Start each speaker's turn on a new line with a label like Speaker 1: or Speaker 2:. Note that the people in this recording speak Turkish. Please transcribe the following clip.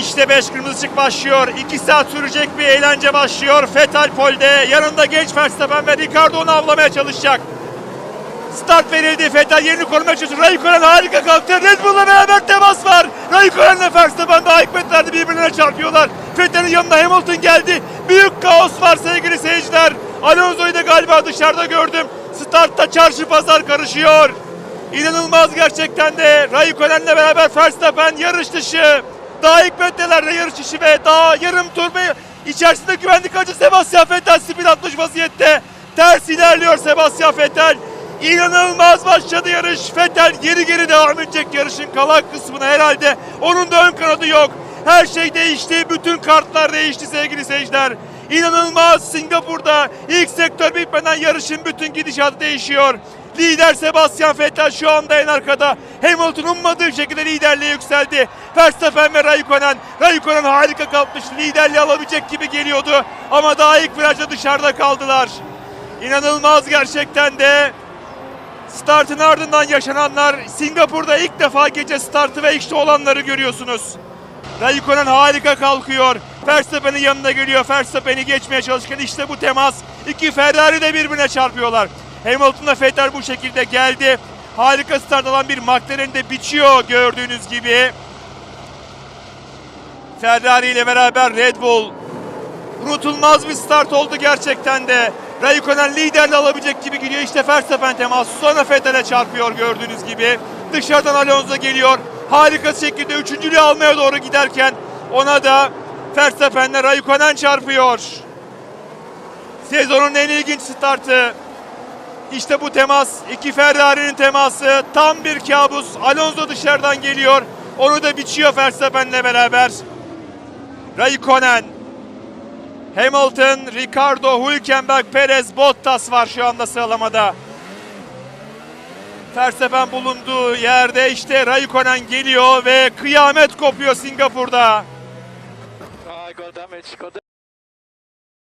Speaker 1: İşte 5 kırmızı ışık başlıyor. 2 saat sürecek bir eğlence başlıyor. Fetal Pol'de yanında genç Verstappen ve Ricardo onu avlamaya çalışacak. Start verildi. Fetal yerini korumaya çalışıyor. Raikkonen harika kalktı. Red Bull'la beraber temas var. Raikkonen'le Verstappen daha hikmetlerde birbirine çarpıyorlar. Fetal'in yanına Hamilton geldi. Büyük kaos var sevgili seyirciler. Alonso'yu da galiba dışarıda gördüm. Startta çarşı pazar karışıyor. İnanılmaz gerçekten de Raikkonen'le beraber Verstappen yarış dışı. Daha hikmetlilerle yarış dışı ve daha yarım tur ve içerisinde güvenlik acı Sebastian Vettel spin atmış vaziyette. Ters ilerliyor Sebastian Vettel. İnanılmaz başladı yarış. Vettel geri geri devam edecek yarışın kalan kısmına herhalde. Onun da ön kanadı yok. Her şey değişti. Bütün kartlar değişti sevgili seyirciler. İnanılmaz Singapur'da ilk sektör bitmeden yarışın bütün gidişatı değişiyor. Lider Sebastian Vettel şu anda en arkada. Hamilton ummadığı şekilde liderliğe yükseldi. Verstappen ve Raikkonen. Raikkonen harika kapmıştı. Liderliği alabilecek gibi geliyordu. Ama daha ilk virajda dışarıda kaldılar. İnanılmaz gerçekten de. Startın ardından yaşananlar Singapur'da ilk defa gece startı ve işte olanları görüyorsunuz. Raikkonen harika kalkıyor. Verstappen'in yanına geliyor. Verstappen'i geçmeye çalışırken işte bu temas. İki Ferrari de birbirine çarpıyorlar. Hamilton'la Vettel bu şekilde geldi. Harika start alan bir McLaren de biçiyor gördüğünüz gibi. Ferrari ile beraber Red Bull unutulmaz bir start oldu gerçekten de. Raikkonen liderliği alabilecek gibi gidiyor. İşte Verstappen teması sonra Vettel'e çarpıyor gördüğünüz gibi. Dışarıdan Alonso geliyor. Harika şekilde üçüncülüğü almaya doğru giderken ona da Verstappen'le Raikkonen çarpıyor. Sezonun en ilginç startı. İşte bu temas. iki Ferrari'nin teması. Tam bir kabus. Alonso dışarıdan geliyor. Onu da biçiyor Verstappen'le beraber. Raikkonen Hamilton, Ricardo, Hülkenberg, Perez, Bottas var şu anda sıralamada. Verstappen bulunduğu yerde işte Raikkonen geliyor ve kıyamet kopuyor Singapur'da.